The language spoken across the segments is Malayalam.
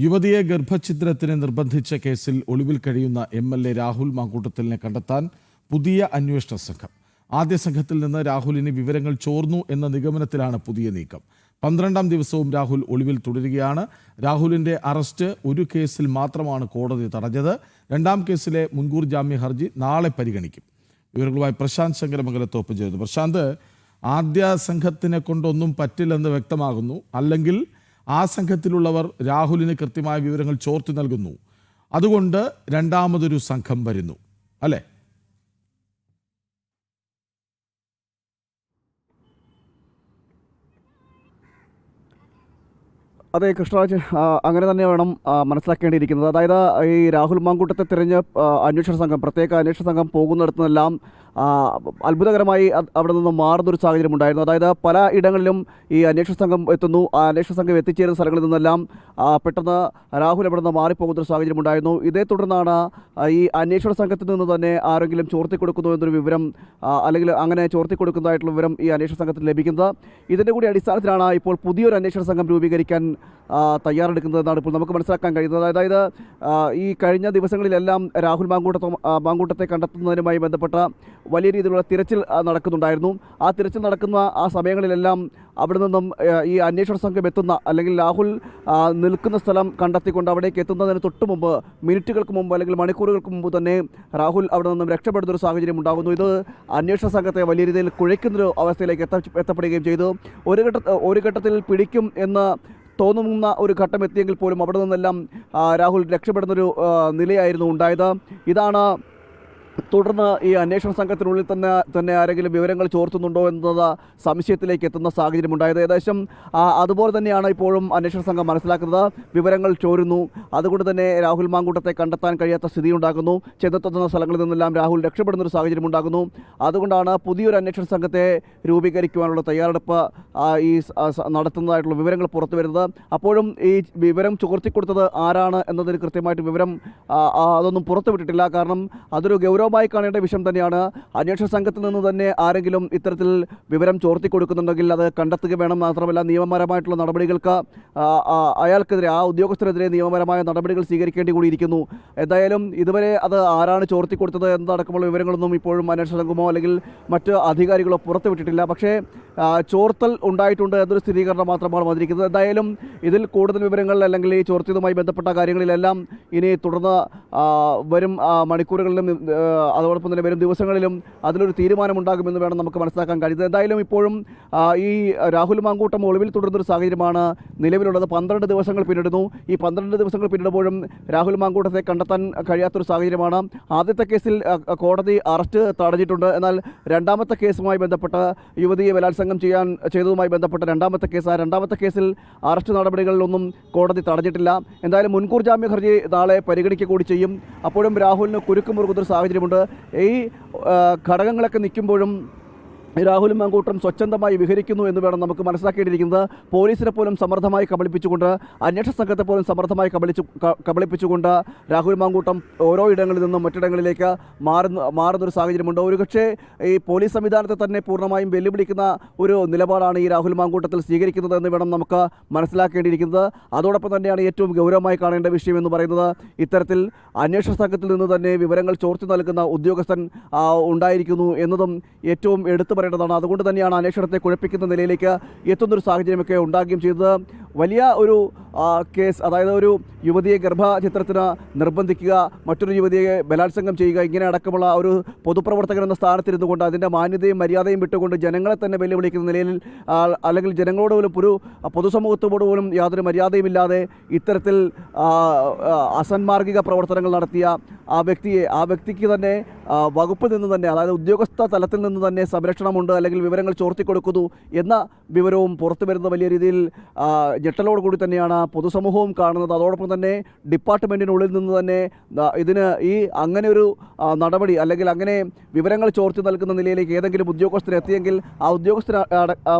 യുവതിയെ ഗർഭഛിദ്രത്തിന് നിർബന്ധിച്ച കേസിൽ ഒളിവിൽ കഴിയുന്ന എം എൽ എ രാഹുൽ മാങ്കൂട്ടത്തിലിനെ കണ്ടെത്താൻ പുതിയ അന്വേഷണ സംഘം. ആദ്യ സംഘത്തിൽ നിന്ന് രാഹുലിന് വിവരങ്ങൾ ചോർന്നു എന്ന നിഗമനത്തിലാണ് പുതിയ നീക്കം. പന്ത്രണ്ടാം ദിവസവും രാഹുൽ ഒളിവിൽ തുടരുകയാണ്. രാഹുലിന്റെ അറസ്റ്റ് ഒരു കേസിൽ മാത്രമാണ് കോടതി തടഞ്ഞത്. രണ്ടാം കേസിലെ മുൻകൂർ ജാമ്യ ഹർജി നാളെ പരിഗണിക്കും. വിവരങ്ങളുമായി പ്രശാന്ത് ശങ്കരമംഗലത്ത് ഒപ്പം ചെയ്തു പ്രശാന്ത് ആദ്യ സംഘത്തിനെ കൊണ്ടൊന്നും പറ്റില്ലെന്ന് വ്യക്തമാകുന്നു. അല്ലെങ്കിൽ ആ സംഘത്തിലുള്ളവർ രാഹുലിന് കൃത്യമായ വിവരങ്ങൾ ചോർത്തി നൽകുന്നു. അതുകൊണ്ട് രണ്ടാമതൊരു സംഘം വരുന്നു. അല്ലേ? അതെ കൃഷ്ണരാജ് അങ്ങനെ തന്നെ വേണം മനസ്സിലാക്കേണ്ടിയിരിക്കുന്നത്. അതായത് ഈ രാഹുൽ മാങ്കൂട്ടത്തെ തിരഞ്ഞ് അന്വേഷണ സംഘം പ്രത്യേക അന്വേഷണ സംഘം പോകുന്നിടത്തുനിന്നെല്ലാം അത്ഭുതകരമായി അത് അവിടെ നിന്ന് മാറുന്നൊരു സാഹചര്യം ഉണ്ടായിരുന്നു. അതായത് പല ഇടങ്ങളിലും ഈ അന്വേഷണ സംഘം എത്തുന്നു. ആ അന്വേഷണ സംഘം എത്തിച്ചേരുന്ന സ്ഥലങ്ങളിൽ നിന്നെല്ലാം പെട്ടെന്ന് രാഹുൽ അവിടെ നിന്ന് മാറിപ്പോകുന്നൊരു സാഹചര്യം ഉണ്ടായിരുന്നു. ഇതേ തുടർന്നാണ് ഈ അന്വേഷണ സംഘത്തിൽ നിന്ന് തന്നെ ആരെങ്കിലും ചോർത്തി കൊടുക്കുന്നു എന്നൊരു വിവരം അല്ലെങ്കിൽ അങ്ങനെ ചോർത്തി കൊടുക്കുന്നതായിട്ടുള്ള വിവരം ഈ അന്വേഷണ സംഘത്തിൽ ലഭിക്കുന്നത്. ഇതിന്റെ കൂടി അടിസ്ഥാനത്തിലാണ് ഇപ്പോൾ പുതിയൊരു അന്വേഷണ സംഘം രൂപീകരിക്കാൻ തയ്യാറെടുക്കുന്നതെന്നാണ് ഇപ്പോൾ നമുക്ക് മനസ്സിലാക്കാൻ കഴിയുന്നത്. അതായത് ഈ കഴിഞ്ഞ ദിവസങ്ങളിലെല്ലാം രാഹുൽ മാങ്കൂട്ടത്തോ മാങ്കൂട്ടത്തെ കണ്ടെത്തുന്നതിനുമായി ബന്ധപ്പെട്ട വലിയ രീതിയിലുള്ള തിരച്ചിൽ നടക്കുന്നുണ്ടായിരുന്നു. ആ തിരച്ചിൽ നടക്കുന്ന ആ സമയങ്ങളിലെല്ലാം അവിടെ നിന്നും ഈ അന്വേഷണ സംഘം എത്തുന്ന അല്ലെങ്കിൽ രാഹുൽ നിൽക്കുന്ന സ്ഥലം കണ്ടെത്തിക്കൊണ്ട് അവിടേക്ക് എത്തുന്നതിന് തൊട്ട് മുമ്പ് മിനിറ്റുകൾക്ക് മുമ്പ് അല്ലെങ്കിൽ മണിക്കൂറുകൾക്ക് മുമ്പ് തന്നെ രാഹുൽ അവിടെ നിന്നും രക്ഷപ്പെടുന്ന ഒരു സാഹചര്യം ഉണ്ടാകുന്നു ഇത് അന്വേഷണ സംഘത്തെ വലിയ രീതിയിൽ കുഴയ്ക്കുന്നൊരു അവസ്ഥയിലേക്ക് എത്ത എത്തപ്പെടുകയും ചെയ്തു. ഒരു ഘട്ട ഒരു ഘട്ടത്തിൽ പിടിക്കും എന്ന് തോന്നുന്ന ഒരു ഘട്ടം എത്തിയെങ്കിൽ പോലും അവിടെ നിന്നെല്ലാം രാഹുൽ രക്ഷപ്പെടുന്നൊരു നിലയായിരുന്നു ഉണ്ടായത്. ഇതാണ് തുടർന്ന് ഈ അന്വേഷണ സംഘത്തിനുള്ളിൽ തന്നെ തന്നെ ആരെങ്കിലും വിവരങ്ങൾ ചോർത്തുന്നുണ്ടോ എന്നത് സംശയത്തിലേക്ക് എത്തുന്ന സാഹചര്യം ഉണ്ടായത്. ഏകദേശം അതുപോലെ തന്നെയാണ് ഇപ്പോഴും അന്വേഷണ സംഘം മനസ്സിലാക്കുന്നത്. വിവരങ്ങൾ ചോരുന്നു. അതുകൊണ്ട് തന്നെ രാഹുൽ മാങ്കൂട്ടത്തെ കണ്ടെത്താൻ കഴിയാത്ത സ്ഥിതി ഉണ്ടാകുന്നു ചെന്നെത്തുന്ന സ്ഥലങ്ങളിൽ നിന്നെല്ലാം രാഹുൽ രക്ഷപ്പെടുന്ന ഒരു സാഹചര്യം ഉണ്ടാകുന്നു. അതുകൊണ്ടാണ് പുതിയൊരു അന്വേഷണ സംഘത്തെ രൂപീകരിക്കുവാനുള്ള തയ്യാറെടുപ്പ് ഈ നടത്തുന്നതായിട്ടുള്ള വിവരങ്ങൾ പുറത്തു വരുന്നത്. അപ്പോഴും ഈ വിവരം ചോർത്തിക്കൊടുത്തത് ആരാണ് എന്നതിന് കൃത്യമായിട്ട് വിവരം അതൊന്നും പുറത്തുവിട്ടിട്ടില്ല കാരണം അതൊരു ഗൗരവമായി കാണേണ്ട വിഷയം തന്നെയാണ്. അന്വേഷണ സംഘത്തിൽ നിന്ന് തന്നെ ആരെങ്കിലും ഇത്തരത്തിൽ വിവരം ചോർത്തി കൊടുക്കുന്നുണ്ടെങ്കിൽ അത് കണ്ടെത്തുക വേണം. മാത്രമല്ല നിയമപരമായിട്ടുള്ള നടപടികൾക്ക് അയാൾക്കെതിരെ ആ ഉദ്യോഗസ്ഥരെതിരെ നിയമപരമായ നടപടികൾ സ്വീകരിക്കേണ്ടി കൂടിയിരിക്കുന്നു എന്തായാലും ഇതുവരെ അത് ആരാണ് ചോർത്തി കൊടുത്തത് എന്നതടക്കമുള്ള വിവരങ്ങളൊന്നും ഇപ്പോഴും അന്വേഷണ സംഘമോ അല്ലെങ്കിൽ മറ്റ് അധികാരികളോ പുറത്തുവിട്ടിട്ടില്ല. പക്ഷേ ചോർത്തൽ ഉണ്ടായിട്ടുണ്ട് എന്നൊരു സ്ഥിരീകരണം മാത്രമാണ് വന്നിരിക്കുന്നത്. എന്തായാലും ഇതിൽ കൂടുതൽ വിവരങ്ങൾ അല്ലെങ്കിൽ ഈ ചോർത്തിയതുമായി ബന്ധപ്പെട്ട കാര്യങ്ങളിലെല്ലാം ഇനി തുടർന്ന് വരും മണിക്കൂറുകളിലും അതോടൊപ്പം തന്നെ വരും ദിവസങ്ങളിലും അതിലൊരു തീരുമാനമുണ്ടാകുമെന്ന് വേണം നമുക്ക് മനസ്സിലാക്കാൻ കഴിയുന്നത്. എന്തായാലും ഇപ്പോഴും ഈ രാഹുൽ മാങ്കൂട്ടം ഒളിവിൽ തുടരുന്നൊരു സാഹചര്യമാണ് നിലവിലുള്ളത്. പന്ത്രണ്ട് ദിവസങ്ങൾ പിന്നിടുന്നു. ഈ പന്ത്രണ്ട് ദിവസങ്ങൾ പിന്നിടുമ്പോഴും രാഹുൽ മാങ്കൂട്ടത്തെ കണ്ടെത്താൻ കഴിയാത്തൊരു സാഹചര്യമാണ്. ആദ്യത്തെ കേസിൽ കോടതി അറസ്റ്റ് തടഞ്ഞിട്ടുണ്ട്. എന്നാൽ രണ്ടാമത്തെ കേസുമായി ബന്ധപ്പെട്ട് യുവതിയെ ബലാത്സംഗം ചെയ്യാൻ ചെയ്തതുമായി ബന്ധപ്പെട്ട രണ്ടാമത്തെ കേസ് ആ രണ്ടാമത്തെ കേസിൽ അറസ്റ്റ് നടപടികളിലൊന്നും കോടതി തടഞ്ഞിട്ടില്ല. എന്തായാലും മുൻകൂർ ജാമ്യ ഹർജി നാളെ പരിഗണിക്കുക കൂടി ചെയ്യും. അപ്പോഴും രാഹുലിന് കുരുക്കുമുറുകുന്നൊരു സാഹചര്യമുണ്ട്. ഈ ഘടകങ്ങളൊക്കെ നിൽക്കുമ്പോഴും രാഹുൽ മാങ്കൂട്ടം സ്വച്ഛന്തമായി വിഹരിക്കുന്നു എന്ന് വേണം നമുക്ക് മനസ്സിലാക്കേണ്ടിയിരിക്കുന്നത്. പോലീസിനെ പോലും സമർത്ഥമായി കബളിപ്പിച്ചുകൊണ്ട് അന്വേഷണ സംഘത്തെ പോലും സമർത്ഥമായി കബളിച്ചു കബളിപ്പിച്ചുകൊണ്ട് രാഹുൽ മാങ്കൂട്ടം ഓരോ ഇടങ്ങളിൽ നിന്നും മറ്റിടങ്ങളിലേക്ക് മാറുന്ന മാറുന്നൊരു സാഹചര്യമുണ്ട്. ഒരുപക്ഷേ ഈ പോലീസ് സംവിധാനത്തെ തന്നെ പൂർണമായും വെല്ലുവിളിക്കുന്ന ഒരു നിലപാടാണ് ഈ രാഹുൽ മാങ്കൂട്ടത്തിൽ സ്വീകരിക്കുന്നത് എന്ന് വേണം നമുക്ക് മനസ്സിലാക്കേണ്ടിയിരിക്കുന്നത്. അതോടൊപ്പം തന്നെയാണ് ഏറ്റവും ഗൗരവമായി കാണേണ്ട വിഷയം എന്ന് പറയുന്നത് ഇത്തരത്തിൽ അന്വേഷണ സംഘത്തിൽ നിന്ന് തന്നെ വിവരങ്ങൾ ചോർത്തി നൽകുന്ന ഉദ്യോഗസ്ഥൻ ഉണ്ടായിരിക്കുന്നു എന്നതും ഏറ്റവും എടുത്തു പറയേണ്ടതാണ്. അതുകൊണ്ട് തന്നെയാണ് അന്വേഷണത്തെ കുഴപ്പിക്കുന്ന നിലയിലേക്ക് എത്തുന്നൊരു സാഹചര്യമൊക്കെ ഉണ്ടാകുകയും ചെയ്തത്. വലിയ ഒരു കേസ് അതായത് ഒരു യുവതിയെ ഗർഭചിത്രത്തിന് നിർബന്ധിക്കുക മറ്റൊരു യുവതിയെ ബലാത്സംഗം ചെയ്യുക ഇങ്ങനെ അടക്കമുള്ള ഒരു പൊതുപ്രവർത്തകൻ എന്ന സ്ഥാനത്തിരുന്നു കൊണ്ട് അതിന്റെ മാന്യതയും മര്യാദയും വിട്ടുകൊണ്ട് ജനങ്ങളെ തന്നെ വെല്ലുവിളിക്കുന്ന നിലയിൽ അല്ലെങ്കിൽ ജനങ്ങളോട് പോലും ഒരു പൊതുസമൂഹത്തോട് പോലും യാതൊരു മര്യാദയുമില്ലാതെ ഇത്തരത്തിൽ അസന്മാർഗിക പ്രവർത്തനങ്ങൾ നടത്തിയ ആ വ്യക്തിയെ ആ വ്യക്തിക്ക് തന്നെ വകുപ്പിൽ നിന്ന് തന്നെ അതായത് ഉദ്യോഗസ്ഥ തലത്തിൽ നിന്ന് തന്നെ സംരക്ഷണമുണ്ട് അല്ലെങ്കിൽ വിവരങ്ങൾ ചോർത്തി കൊടുക്കുന്നു എന്ന വിവരവും പുറത്തു വരുന്ന വലിയ രീതിയിൽ ഞെട്ടലോട് കൂടി തന്നെയാണ് പൊതുസമൂഹവും കാണുന്നത്. അതോടൊപ്പം തന്നെ ഡിപ്പാർട്ട്മെന്റിനുള്ളിൽ നിന്ന് തന്നെ ഇതിന് ഈ അങ്ങനെ ഒരു നടപടി അല്ലെങ്കിൽ അങ്ങനെ വിവരങ്ങൾ ചോർത്തി നൽകുന്ന നിലയിലേക്ക് ഏതെങ്കിലും ഉദ്യോഗസ്ഥർ എത്തിയെങ്കിൽ ആ ഉദ്യോഗസ്ഥ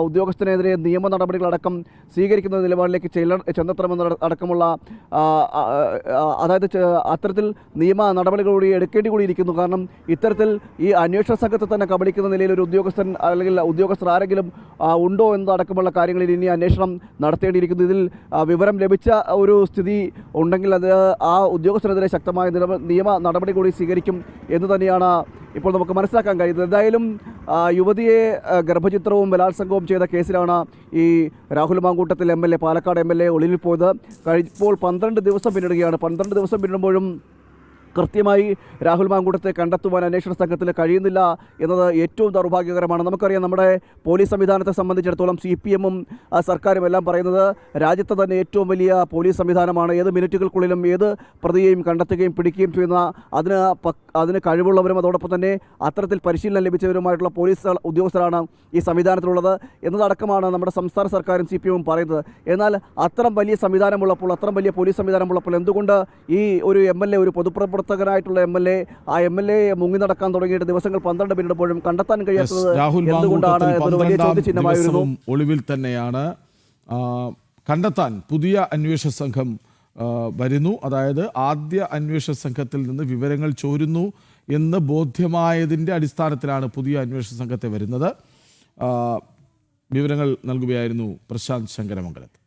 ഉദ്യോഗസ്ഥനെതിരെ നിയമ നടപടികളടക്കം സ്വീകരിക്കുന്ന നിലപാടിലേക്ക് ചെന്നെത്തണമെന്ന അടക്കമുള്ള അതായത് അത്തരത്തിൽ നിയമ നടപടികൾ കൂടി എടുക്കേണ്ടി കൂടിയിരിക്കുന്നു കാരണം ഇത്തരത്തിൽ ഈ അന്വേഷണ സംഘത്തെ തന്നെ കബളിക്കുന്ന നിലയിൽ ഒരു ഉദ്യോഗസ്ഥൻ അല്ലെങ്കിൽ ഉദ്യോഗസ്ഥർ ആരെങ്കിലും ഉണ്ടോ എന്നതടക്കമുള്ള കാര്യങ്ങളിൽ ഇനി അന്വേഷണം നടത്തേണ്ടിയിരിക്കുന്നു. ഇതിൽ വിവരം ലഭിച്ച ഒരു സ്ഥിതി ഉണ്ടെങ്കിൽ അത് ആ ഉദ്യോഗസ്ഥനെതിരെ ശക്തമായ നിയമ നടപടി കൂടി സ്വീകരിക്കും എന്ന് തന്നെയാണ് ഇപ്പോൾ നമുക്ക് മനസ്സിലാക്കാൻ കഴിയുന്നത്. എന്തായാലും യുവതിയെ ഗർഭചിത്രവും ബലാത്സംഗവും ചെയ്ത കേസിലാണ് ഈ Rahul Mankoottathil M L A Palakkad M L A ഒളിവിൽ പോയത്. കഴിഞ്ഞപ്പോൾ പന്ത്രണ്ട് ദിവസം പിന്നിടുകയാണ്. പന്ത്രണ്ട് ദിവസം പിന്നിടുമ്പോഴും കൃത്യമായി രാഹുൽ മാങ്കൂട്ടത്തെ കണ്ടെത്തുവാൻ അന്വേഷണ സംഘത്തിന് കഴിയുന്നില്ല എന്നത് ഏറ്റവും ദൗർഭാഗ്യകരമാണ്. നമുക്കറിയാം നമ്മുടെ പോലീസ് സംവിധാനത്തെ സംബന്ധിച്ചിടത്തോളം സി പി എമ്മും സർക്കാരും എല്ലാം പറയുന്നത് രാജ്യത്തെ തന്നെ ഏറ്റവും വലിയ പോലീസ് സംവിധാനമാണ്. ഏത് മിനിറ്റുകൾക്കുള്ളിലും ഏത് പ്രതിയെയും കണ്ടെത്തുകയും പിടിക്കുകയും ചെയ്യുന്ന അതിന് അതിന് കഴിവുള്ളവരും അതോടൊപ്പം തന്നെ അത്തരത്തിൽ പരിശീലനം ലഭിച്ചവരുമായിട്ടുള്ള പോലീസ് ഉദ്യോഗസ്ഥരാണ് ഈ സംവിധാനത്തിലുള്ളത് എന്നതടക്കമാണ് നമ്മുടെ സംസ്ഥാന സർക്കാരും സി പി എമ്മും പറയുന്നത്. എന്നാൽ അത്തരം വലിയ സംവിധാനമുള്ളപ്പോൾ അത്തരം വലിയ പോലീസ് സംവിധാനമുള്ളപ്പോൾ എന്തുകൊണ്ട് ഈ ഒരു എം എൽ എ ഒരു പൊതുപ്രവർത്തകനായിട്ടുള്ള എം എൽ എ ആ എം എൽ എ മുങ്ങി നടക്കാൻ തുടങ്ങിയിട്ട് ദിവസങ്ങൾ പന്ത്രണ്ട് പിന്നിടുമ്പോഴും കണ്ടെത്താൻ കഴിയാത്തത് എന്തുകൊണ്ടാണ് എന്നൊരു വലിയ പന്ത്രണ്ടാം ചോദ്യചിഹ്നമായിരുന്നു. ഒളിവിൽ തന്നെയാണ് കണ്ടെത്താൻ പുതിയ അന്വേഷണ സംഘം വരുന്നു. അതായത് ആദ്യ അന്വേഷണ സംഘത്തിൽ നിന്ന് വിവരങ്ങൾ ചോരുന്നു എന്ന് ബോധ്യമായതിന്റെ അടിസ്ഥാനത്തിലാണ് പുതിയ അന്വേഷണ സംഘത്തെ വരുന്നത്. വിവരങ്ങൾ നൽകുകയായിരുന്നു പ്രശാന്ത് ശങ്കരമംഗലത്ത്.